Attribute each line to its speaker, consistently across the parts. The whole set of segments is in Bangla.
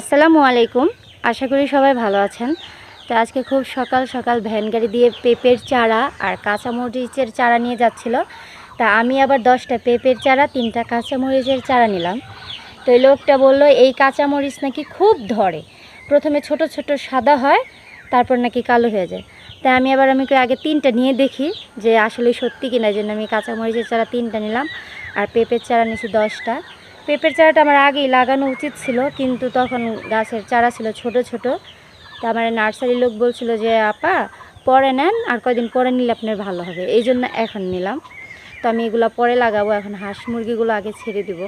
Speaker 1: আসসালামু আলাইকুম। আশা করি সবাই ভালো আছেন। তো আজকে খুব সকাল সকাল ভ্যান গাড়ি দিয়ে পেঁপের চারা আর কাঁচামরিচের চারা নিয়ে যাচ্ছিল। তা আমি আবার দশটা পেঁপের চারা, তিনটা কাঁচামরিচের চারা নিলাম। তো এই লোকটা বলল, এই কাঁচামরিচ নাকি খুব ধরে। প্রথমে ছোট ছোট সাদা হয়, তারপর নাকি কালো হয়ে যায়। তাই আমি আবার আমি আগে তিনটা নিয়ে দেখি যে আসলে সত্যি কিনা জন্য আমি কাঁচামরিচের চারা তিনটা নিলাম আর পেঁপের চারা নিয়েছি দশটা। পেঁপের চারাটা আমার আগেই লাগানো উচিত ছিল, কিন্তু তখন গাছের চারা ছিল ছোট ছোট। তা আমার নার্সারি লোক বলছিল যে, আপা, পরে নেন আর কয়দিন পরে নিলে আপনার ভালো হবে। এই জন্য এখন নিলাম। তো আমি এগুলো পরে লাগাবো, এখন হাঁস মুরগিগুলো আগে ছেড়ে দিব।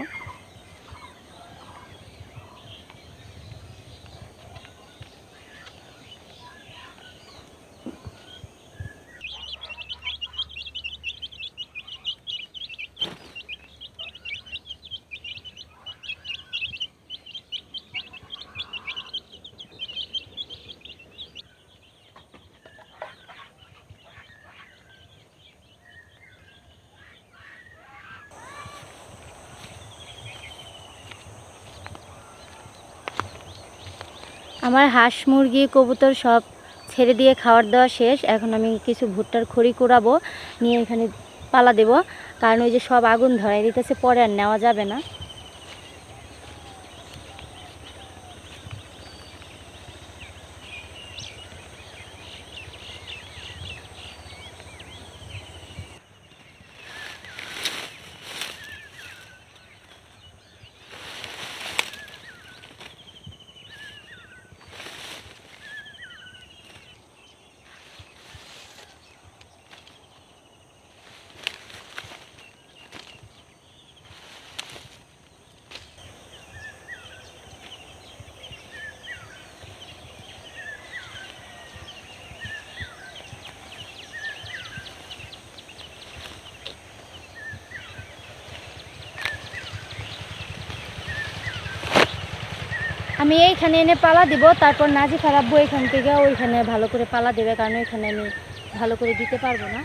Speaker 1: আমার হাঁস, মুরগি, কবুতর সব ছেড়ে দিয়ে খাওয়ার দেওয়া শেষ। এখন আমি কিছু ভুট্টার খড়ি কুড়াবো, নিয়ে এখানে পালা দেব। কারণ ওই যে সব আগুন ধরাই দিতেছে, পরে আর নেওয়া যাবে না। আমি এইখানে এনে পালা দিব, তারপর নাজি খারাপবো এখান থেকে ওইখানে ভালো করে পালা দেবে, কারণ ওইখানে আমি ভালো করে দিতে পারব না।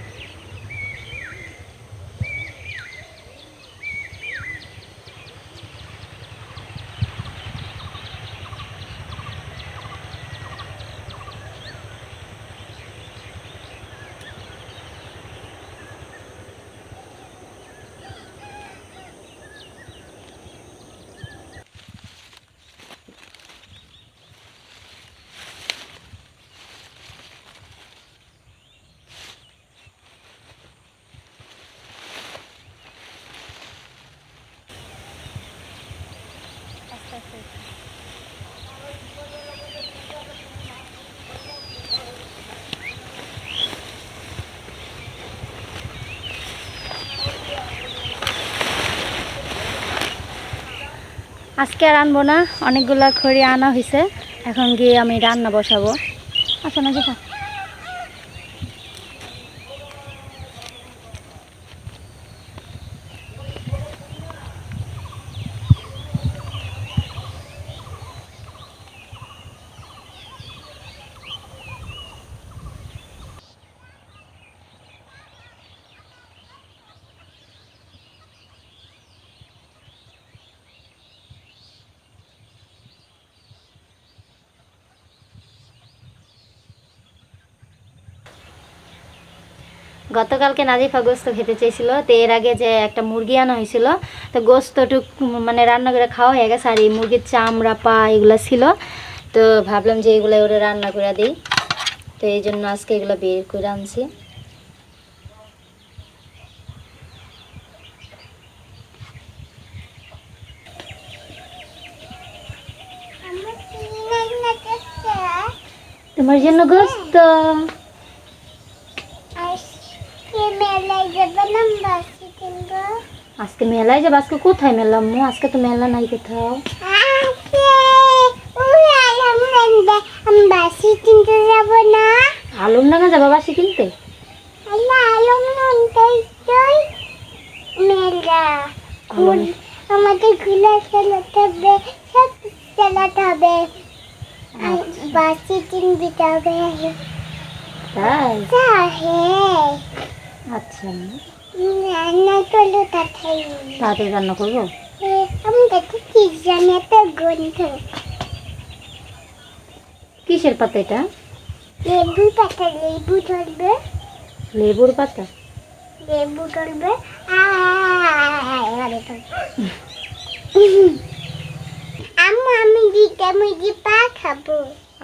Speaker 1: আজকে আর আনব না। অনেকগুলো খড়ি আনা হয়েছে এখন গিয়ে আমি রান্না বসাবো। আচ্ছা না, যেটা। গতকালকে নাজিফা গোস্ত খেতে চেয়েছিল তো এর আগে যে একটা মুরগি আনা হয়েছিল তো গোস্তটুক মানে রান্না করে খাওয়া হয়ে গেছে আর এই মুরগির চামড়া পা এগুলো ছিল। তো ভাবলাম যে এগুলো ওরা রান্না করে দিই। তো এই জন্য আজকে এগুলো বের করে আনছি। তোমার জন্য গোস্ত। আজকে মেলায় যাব? আজকে কোথায় মেলা মু? আজকে তো মেলা নাই কোথাও।
Speaker 2: বাসি কিনতে যাব না।
Speaker 1: আলমডাঙ্গা যাবা বাসি কিনতে?
Speaker 2: নামটাই তুই মেলা।
Speaker 1: আলম
Speaker 2: আমাদের ঘুরে চালাতে হবে সব চালাতে হবে। বাসি কিনতে হবে
Speaker 1: তাই?
Speaker 2: হ্যাঁ
Speaker 1: আচ্ছা।
Speaker 2: রান্না করল তাড়াতাড়ি
Speaker 1: তাড়াতাড়ি রান্না করব?
Speaker 2: আমি দেখি কি জানি একটা গন্ধ।
Speaker 1: কিসের পাতা এটা?
Speaker 2: লেবু পাতা লেবু ধরবে।
Speaker 1: লেবুর পাতা?
Speaker 2: লেবু ধরবে। আম্মু আমি দিতে মুজি পা খাব।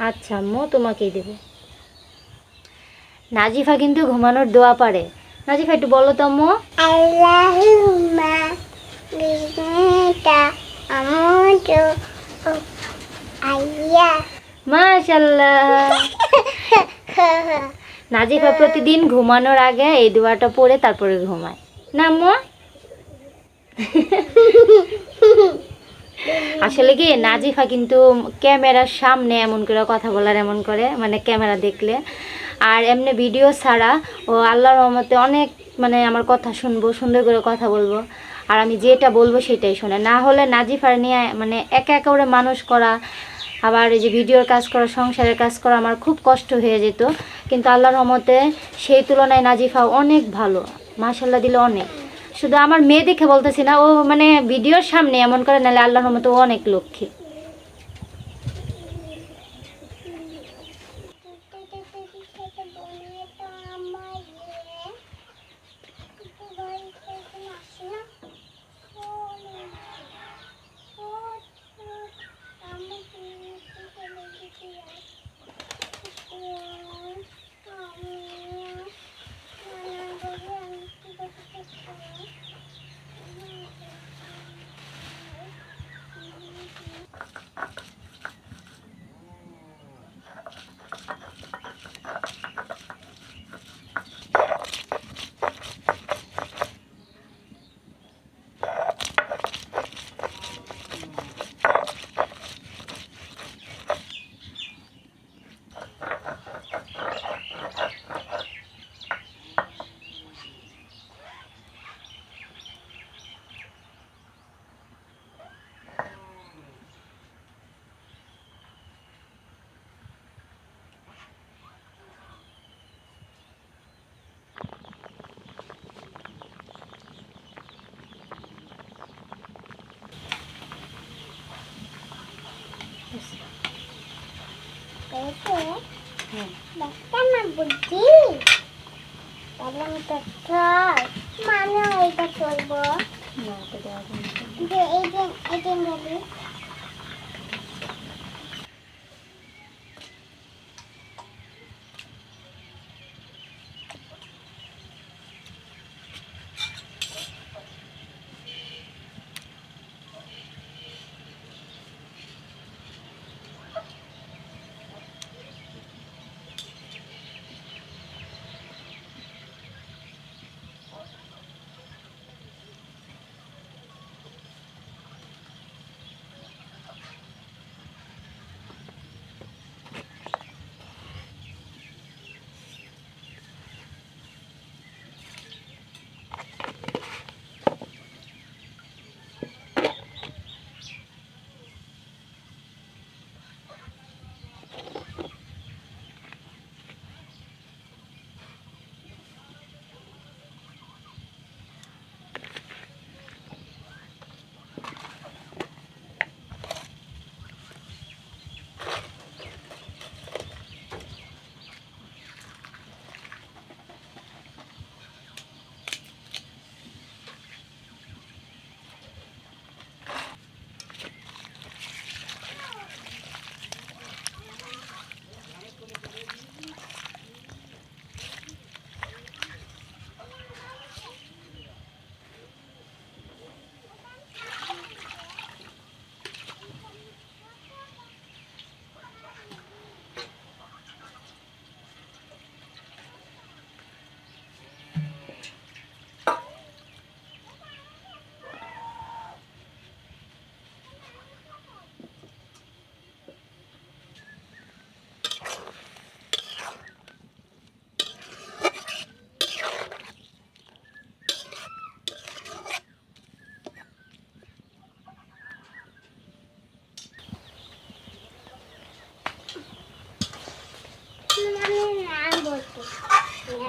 Speaker 1: আচ্ছা আম্মু তোমাকেই দেব। নাজিফা কিন্তু ঘুমানোর দোয়া পারে। নাজিফা একটু বলো তো আম্মু।
Speaker 2: আল্লাহুম্মা বিসমিকা আমুতু আইয়া।
Speaker 1: মাশাল্লাহ নাজিফা প্রতিদিন ঘুমানোর আগে এই দোয়াটা পড়ে তারপরে ঘুমায়। না আম্মু? আসলে কি নাজিফা কিন্তু ক্যামেরার সামনে এমন করে কথা বলার এমন করে মানে ক্যামেরা দেখলে। আর এমনি ভিডিও ছাড়া ও আল্লাহর রহমতে অনেক মানে আমার কথা শুনব, সুন্দর করে কথা বলব। আর আমি যেটা বলব সেটাই শোনে। না হলে নাজিফার নিয়ে মানে একা একা করে মানুষ করা, আবার এই যে ভিডিওর কাজ করা, সংসারের কাজ করা আমার খুব কষ্ট হয়ে যেত। কিন্তু আল্লাহর রহমতে সেই তুলনায় নাজিফা অনেক ভালো। মাশাল্লাহ দিলে অনেক। শুধু আমার মেয়ে দেখে বলতেছি না, ও মানে ভিডিওর সামনে এমন করে, নাহলে আল্লাহর রহমতে অনেক লক্ষ্মী।
Speaker 2: বুদ্ধি? আমি তো চল মানে এইটা চলবো। যে এই দিন এই দিন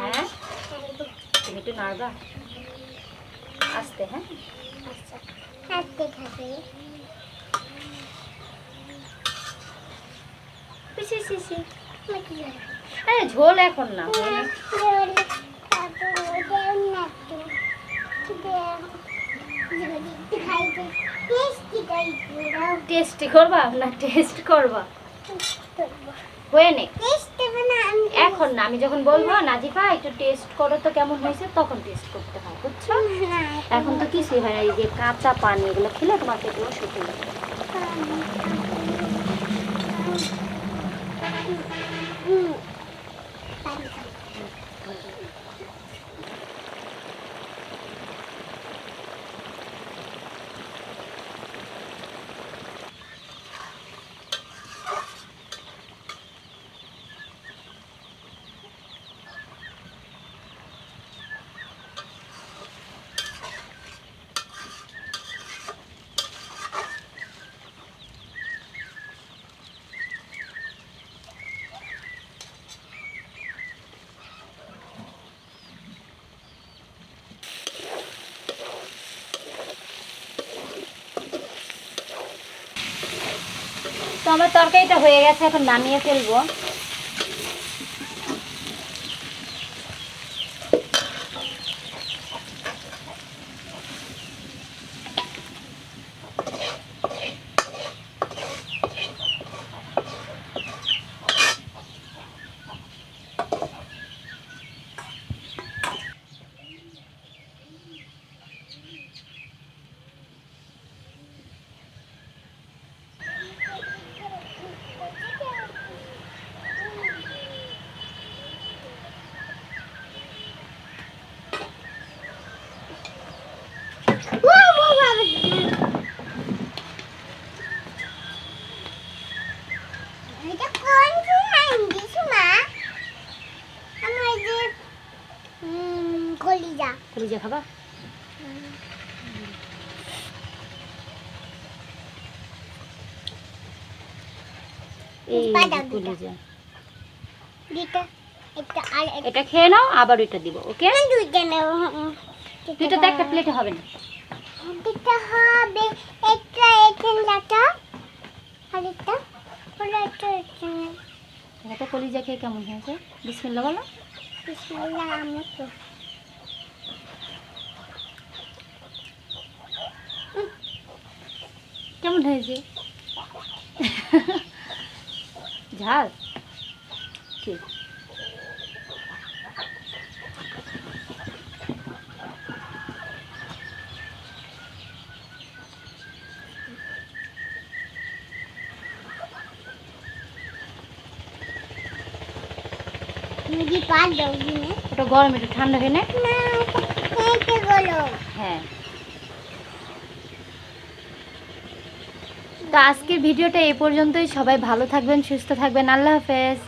Speaker 1: হ্যাঁ তুমি একটু নাড়বা আসতে হ্যাঁ
Speaker 2: খাবে?
Speaker 1: আরে ঝোল এখন না। টেস্ট করবা না টেস্ট করবা হয়ে নে এখন না আমি যখন বলব নাজিফা একটু টেস্ট করো তো কেমন হয়েছে তখন টেস্ট করতে হয় বুঝছ এখন তো কিছুই হয় না এই যে কাঁচা পানি এগুলো খেলে তোমার পেটে ওষুধ।
Speaker 2: হুম।
Speaker 1: আমার তরকারিটা হয়ে গেছে এখন নামিয়ে ফেলব।
Speaker 2: এটা কোন মা আমার যে কলিজা।
Speaker 1: কলিজা খাবা? এটা খেয়ে নাও আবার ওইটা দিব ওকে?
Speaker 2: দুইটা
Speaker 1: একটা প্লেটে হবে না।
Speaker 2: হবে এখানটা আর একটা ওরা একটা এখানে
Speaker 1: এটা কলিজা খেয়ে কেমন হয়েছে বিসমিল্লা বলো
Speaker 2: বিসমিল্লাহ আমার তো
Speaker 1: কেমন হয়েছে ঝাল ওটা গরম একটু ঠান্ডা হয়ে নে।
Speaker 2: না এইটা গেলো
Speaker 1: হ্যাঁ। তো আজকের ভিডিওটা এই পর্যন্তই। সবাই ভালো থাকবেন সুস্থ থাকবেন।
Speaker 2: আল্লাহ হাফেজ।